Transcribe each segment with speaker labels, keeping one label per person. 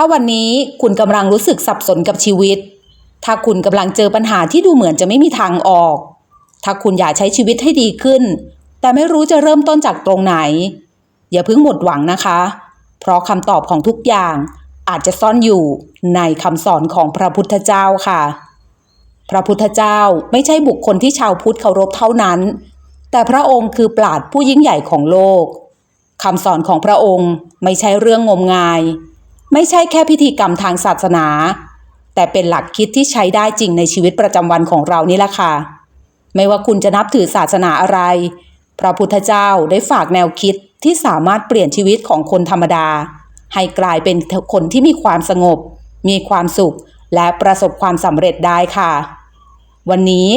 Speaker 1: ถ้าวันนี้คุณกำลังรู้สึกสับสนกับชีวิต ถ้าคุณกำลังเจอปัญหาที่ดูเหมือนจะไม่มีทางออก ถ้าคุณอยากใช้ชีวิตให้ดีขึ้น แต่ไม่รู้จะเริ่มต้นจากตรงไหน อย่าเพิ่งหมดหวังนะคะ เพราะคำตอบของทุกอย่างอาจจะซ่อนอยู่ในคำสอนของพระพุทธเจ้าค่ะ พระพุทธเจ้าไม่ใช่บุคคลที่ชาวพุทธเคารพเท่านั้น แต่พระองค์คือปราดผู้ยิ่งใหญ่ของโลกคำสอนของพระองค์ไม่ใช่เรื่องงมงาย ไม่ใช่แค่พิธีกรรมทางศาสนา แต่เป็นหลักคิดที่ใช้ได้จริงในชีวิตประจำวันของเรานี่แหละค่ะ ไม่ว่าคุณจะนับถือศาสนาอะไร พระพุทธเจ้าได้ฝากแนวคิดที่สามารถเปลี่ยนชีวิตของคนธรรมดา ให้กลายเป็นคนที่มีความสงบ มีความสุข และประสบความสำเร็จได้ค่ะ วันนี้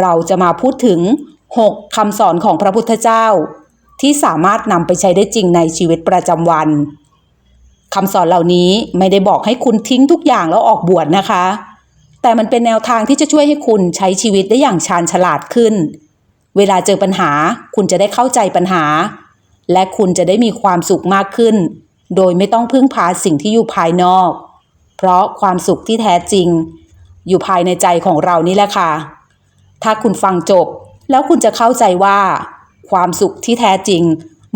Speaker 1: เราจะมาพูดถึง 6คำสอนของพระพุทธเจ้า ที่สามารถนำไปใช้ได้จริงในชีวิตประจำวัน คำสอนเหล่านี้ไม่ได้บอกให้คุณทิ้งทุกอย่างแล้วออกบวชนะคะ แต่มันเป็นแนวทางที่จะช่วยให้คุณใช้ชีวิตได้อย่างชาญฉลาดขึ้น เวลาเจอปัญหาคุณจะได้เข้าใจปัญหา และคุณจะได้มีความสุขมากขึ้น โดยไม่ต้องพึ่งพาสิ่งที่อยู่ภายนอก เพราะความสุขที่แท้จริง อยู่ภายในใจของเรานี่แหละค่ะ ถ้าคุณฟังจบแล้วคุณจะเข้าใจว่า ความสุขที่แท้จริง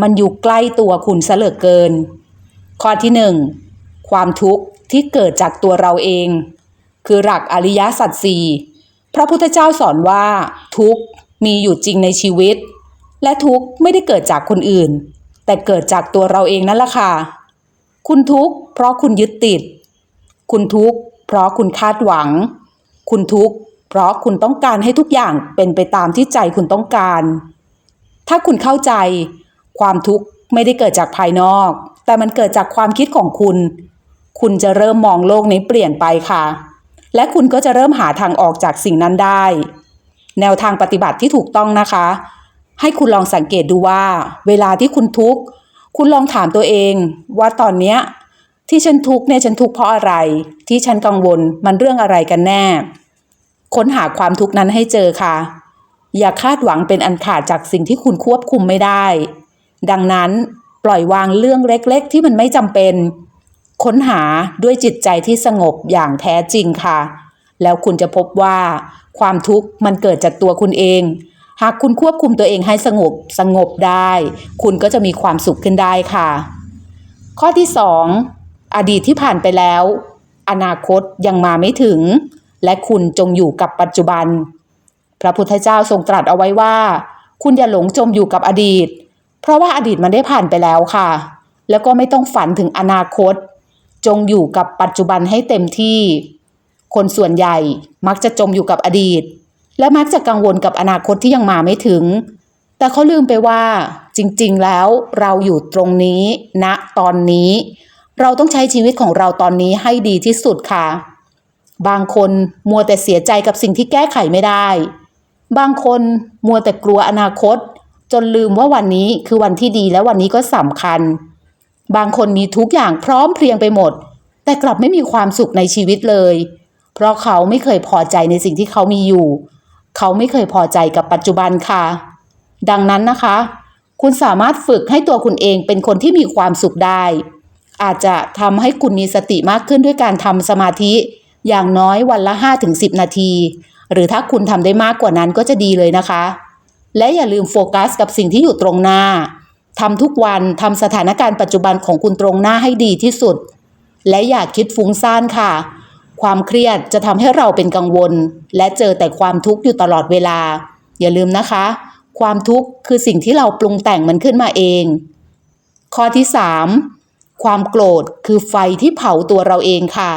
Speaker 1: มันอยู่ใกล้ตัวคุณซะเหลือเกิน ข้อที่หนึ่งความทุกข์ที่เกิดจากตัวเราเอง คือหลักอริยสัจสี่พระพุทธเจ้าสอนว่า ทุกข์มีอยู่จริงในชีวิต และทุกข์ไม่ได้เกิดจากคนอื่น แต่เกิดจากตัวเราเองนั่นแหละค่ะ คุณทุกข์เพราะคุณยึดติด คุณทุกข์เพราะคุณคาดหวัง คุณทุกข์เพราะคุณต้องการให้ทุกอย่างเป็นไปตามที่ใจคุณต้องการ ถ้าคุณเข้าใจ ความทุกข์ไม่ได้เกิดจากภายนอก แต่มันเกิดจากความคิดของคุณ คุณจะเริ่มมองโลกนี้เปลี่ยนไปค่ะ และคุณก็จะเริ่มหาทางออกจากสิ่งนั้นได้ แนวทางปฏิบัติที่ถูกต้องนะคะ ให้คุณลองสังเกตดูว่า เวลาที่คุณทุกข์ คุณลองถามตัวเอง ว่าตอนเนี้ยที่ฉันทุกข์เนี่ยฉันทุกข์เพราะอะไร ที่ฉันกังวลมันเรื่องอะไรกันแน่ ค้นหาความทุกข์นั้นให้เจอค่ะ อย่าคาดหวังเป็นอันขาดจากสิ่งที่คุณควบคุมไม่ได้ ดังนั้น ปล่อยวางเรื่องเล็กๆ ที่มันไม่จำเป็น ค้นหาด้วยจิตใจที่สงบอย่างแท้จริงค่ะ แล้วคุณจะพบว่า ความทุกข์มันเกิดจากตัวคุณเอง หากคุณควบคุมตัวเองให้สงบสงบได้ คุณก็จะมีความสุขขึ้นได้ค่ะ ข้อที่สองอดีตที่ผ่านไปแล้ว อนาคตยังมาไม่ถึง และคุณจงอยู่กับปัจจุบัน พระพุทธเจ้าทรงตรัสเอาไว้ว่า คุณอย่าหลงจมอยู่กับอดีต เพราะว่าอดีตมันได้ผ่านไปแล้วค่ะ แล้วก็ไม่ต้องฝันถึงอนาคต จงอยู่กับปัจจุบันให้เต็มที่ คนส่วนใหญ่มักจะจมอยู่กับอดีต และมักจะกังวลกับอนาคตที่ยังมาไม่ถึง แต่เขาลืมไปว่า จริงๆ แล้วเราอยู่ตรงนี้ณนะตอนนี้ เราต้องใช้ชีวิตของเราตอนนี้ให้ดีที่สุดค่ะ บางคนมัวแต่เสียใจกับสิ่งที่แก้ไขไม่ได้ บางคนมัวแต่กลัวอนาคต จนลืมว่าวันนี้คือวันที่ดีและวันนี้ก็สำคัญ บางคนมีทุกอย่างพร้อมเพรียงไปหมด แต่กลับไม่มีความสุขในชีวิตเลย เพราะเขาไม่เคยพอใจในสิ่งที่เขามีอยู่ เขาไม่เคยพอใจกับปัจจุบันค่ะ ดังนั้นนะคะ คุณสามารถฝึกให้ตัวคุณเองเป็นคนที่มีความสุขได้ อาจจะทำให้คุณมีสติมากขึ้นด้วยการทำสมาธิ อย่างน้อยวันละ 5-10 นาที หรือถ้าคุณทำได้มากกว่านั้นก็จะดีเลยนะคะ และอย่าลืมโฟกัสกับสิ่งที่อยู่ตรงหน้าทำทุกวันทำสถานการณ์ปัจจุบันของคุณตรงหน้าให้ดีที่สุด และอย่าคิดฟุ้งซ่านค่ะ ความเครียดจะทำให้เราเป็นกังวล และเจอแต่ความทุกข์อยู่ตลอดเวลา อย่าลืมนะคะ ความทุกข์คือสิ่งที่เราปรุงแต่งมันขึ้นมาเอง ข้อที่ 3 ความโกรธคือไฟที่เผาตัวเราเองค่ะ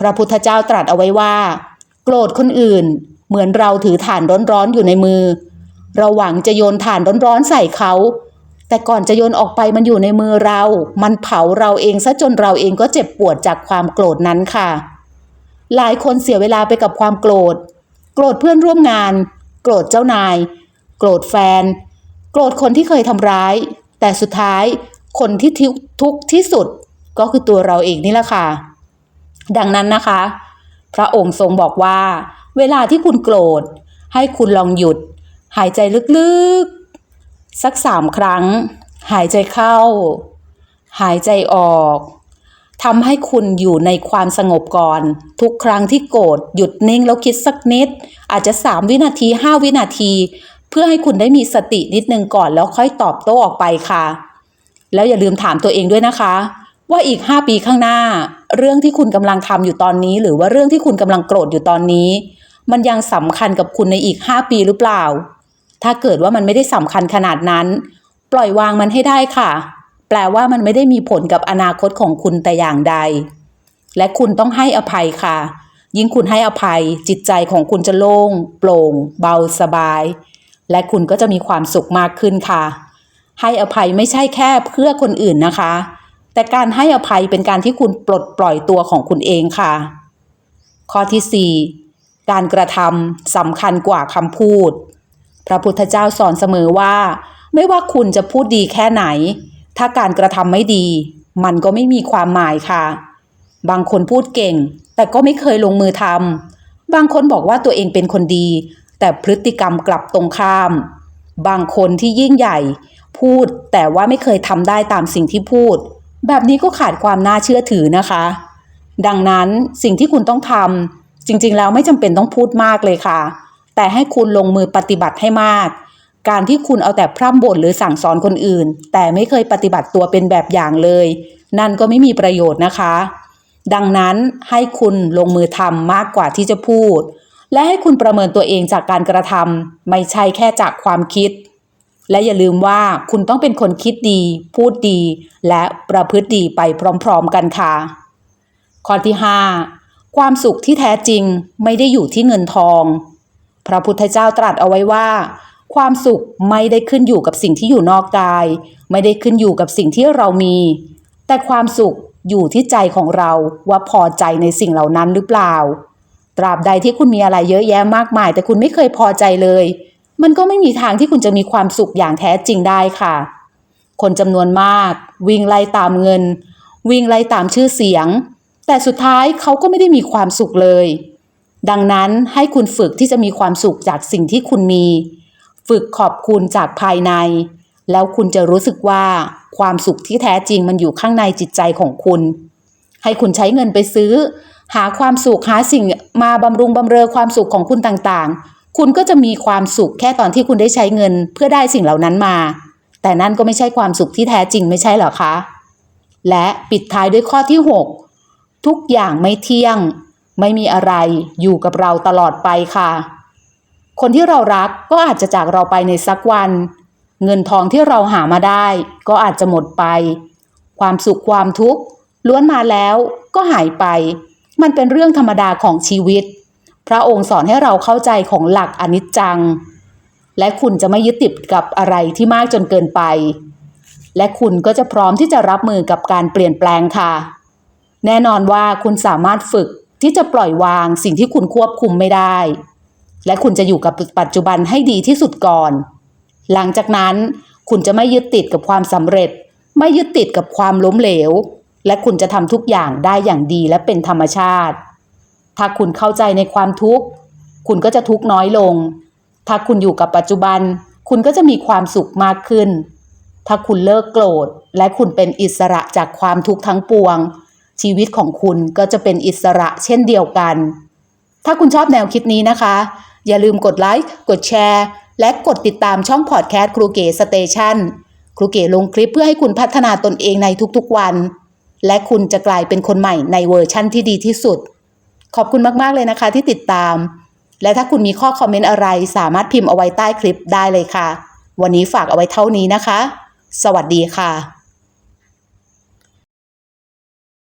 Speaker 1: พระพุทธเจ้าตรัสเอาไว้ว่า โกรธคนอื่น เหมือนเราถือถ่านร้อนๆอยู่ในมือ เราหวังจะโยนถ่านร้อนๆใส่เขา แต่ก่อนจะโยนออกไปมันอยู่ในมือเรา มันเผาเราเองซะจนเราเองก็เจ็บปวดจากความโกรธนั้นค่ะ หลายคนเสียเวลาไปกับความโกรธ โกรธเพื่อนร่วมงาน โกรธเจ้านาย โกรธแฟน โกรธคนที่เคยทำร้าย แต่สุดท้ายคนที่ทุกข์ที่สุดก็คือตัวเราเองนี่แหละค่ะ ดังนั้นนะคะ พระองค์ทรงบอกว่า เวลาที่คุณโกรธ ให้คุณลองหยุด หายใจลึกๆ สักสามครั้ง หายใจเข้า หายใจออกทำให้คุณอยู่ในความสงบก่อน ทุกครั้งที่โกรธหยุดนิ่งแล้วคิดสักนิด อาจจะ 3 วินาที 5 วินาที เพื่อให้คุณได้มีสตินิดนึงก่อนแล้วค่อยตอบโต้ออกไปค่ะ แล้วอย่าลืมถามตัวเองด้วยนะคะ ว่าอีก 5 ปีข้างหน้า เรื่องที่คุณกำลังทำอยู่ตอนนี้ หรือว่าเรื่องที่คุณกำลังโกรธอยู่ตอนนี้ มันยังสำคัญกับคุณในอีก 5 ปีหรือเปล่า ถ้าเกิดว่ามันไม่ได้สำคัญขนาดนั้น ปล่อยวางมันให้ได้ค่ะ แปลว่ามันไม่ได้มีผลกับอนาคตของคุณแต่อย่างใด และคุณต้องให้อภัยค่ะ ยิ่งคุณให้อภัย จิตใจของคุณจะโล่ง โปร่ง เบาสบาย และคุณก็จะมีความสุขมากขึ้นค่ะ ให้อภัยไม่ใช่แค่เพื่อคนอื่นนะคะ แต่การให้อภัยเป็นการที่คุณปลดปล่อยตัวของคุณเองค่ะ ข้อที่ 4 การกระทำสำคัญกว่าคำพูด พระพุทธเจ้าสอนเสมอว่า ไม่ว่าคุณจะพูดดีแค่ไหน ถ้าการกระทำไม่ดี มันก็ไม่มีความหมายค่ะ บางคนพูดเก่ง แต่ก็ไม่เคยลงมือทำบางคนบอกว่าตัวเองเป็นคนดี แต่พฤติกรรมกลับตรงข้าม บางคนที่ยิ่งใหญ่ พูดแต่ว่าไม่เคยทำได้ตามสิ่งที่พูด แบบนี้ก็ขาดความน่าเชื่อถือนะคะ ดังนั้นสิ่งที่คุณต้องทำจริง ๆ แล้วไม่จำเป็นต้องพูดมากเลยค่ะ แต่ให้คุณลงมือปฏิบัติให้มาก การที่คุณเอาแต่พร่ำบ่นหรือสั่งสอนคนอื่น แต่ไม่เคยปฏิบัติตัวเป็นแบบอย่างเลย นั่นก็ไม่มีประโยชน์นะคะ ดังนั้นให้คุณลงมือทำมากกว่าที่จะพูด และให้คุณประเมินตัวเองจากการกระทำไม่ใช่แค่จากความคิด และอย่าลืมว่าคุณต้องเป็นคนคิดดี พูดดี และประพฤติดีไปพร้อมๆกันค่ะ ข้อที่ 5 ความสุขที่แท้จริงไม่ได้อยู่ที่เงินทอง พระพุทธเจ้าตรัสเอาไว้ว่า ความสุขไม่ได้ขึ้นอยู่กับสิ่งที่อยู่นอกกาย ไม่ได้ขึ้นอยู่กับสิ่งที่เรามี แต่ความสุขอยู่ที่ใจของเราว่าพอใจในสิ่งเหล่านั้นหรือเปล่า ตราบใดที่คุณมีอะไรเยอะแยะมากมาย แต่คุณไม่เคยพอใจเลย มันก็ไม่มีทางที่คุณจะมีความสุขอย่างแท้จริงได้ค่ะ คนจำนวนมาก วิ่งไล่ตามเงิน วิ่งไล่ตามชื่อเสียง แต่สุดท้ายเขาก็ไม่ได้มีความสุขเลย ดังนั้นให้คุณฝึกที่จะมีความสุขจากสิ่งที่คุณมี ฝึกขอบคุณจากภายใน แล้วคุณจะรู้สึกว่าความสุขที่แท้จริงมันอยู่ข้างในจิตใจของคุณ ให้คุณใช้เงินไปซื้อ หาความสุขหาสิ่งมาบำรุงบำเรอความสุขของคุณต่างๆ คุณก็จะมีความสุขแค่ตอนที่คุณได้ใช้เงินเพื่อได้สิ่งเหล่านั้นมา แต่นั่นก็ไม่ใช่ความสุขที่แท้จริงไม่ใช่เหรอคะ และปิดท้ายด้วยข้อที่ 6 ทุกอย่างไม่เที่ยง ไม่มีอะไรอยู่กับเราตลอดไปค่ะ คนที่เรารักก็อาจจะจากเราไปในสักวัน เงินทองที่เราหามาได้ ก็อาจจะหมดไป ความสุขความทุกข์ล้วนมาแล้วก็หายไป มันเป็นเรื่องธรรมดาของชีวิต พระองค์สอนให้เราเข้าใจของหลักอนิจจัง และคุณจะไม่ยึดติดกับอะไรที่มากจนเกินไป และคุณก็จะพร้อมที่จะรับมือกับการเปลี่ยนแปลงค่ะ แน่นอนว่าคุณสามารถฝึก ที่จะปล่อยวางสิ่งที่คุณควบคุมไม่ได้ และคุณจะอยู่กับปัจจุบันให้ดีที่สุดก่อน หลังจากนั้นคุณจะไม่ยึดติดกับความสำเร็จ ไม่ยึดติดกับความล้มเหลว และคุณจะทำทุกอย่างได้อย่างดีและเป็นธรรมชาติ ถ้าคุณเข้าใจในความทุกข์ คุณก็จะทุกข์น้อยลง ถ้าคุณอยู่กับปัจจุบัน คุณก็จะมีความสุขมากขึ้น ถ้าคุณเลิกโกรธ และคุณเป็นอิสระจากความทุกข์ทั้งปวง ชีวิตของคุณก็จะเป็นอิสระเช่นเดียวกัน ถ้าคุณชอบแนวคิดนี้นะคะ อย่าลืมกดไลค์กดแชร์ และกดติดตามช่องพอดแคสต์ครูเก๋สเตชันครูเก๋ลงคลิปเพื่อให้คุณพัฒนาตนเองในทุกๆวัน และคุณจะกลายเป็นคนใหม่ในเวอร์ชั่นที่ดีที่สุด ขอบคุณมากๆเลยนะคะที่ติดตาม และถ้าคุณมีข้อคอมเมนต์อะไร สามารถพิมพ์เอาไว้ใต้คลิปได้เลยค่ะ วันนี้ฝากเอาไว้เท่านี้นะคะ สวัสดีค่ะ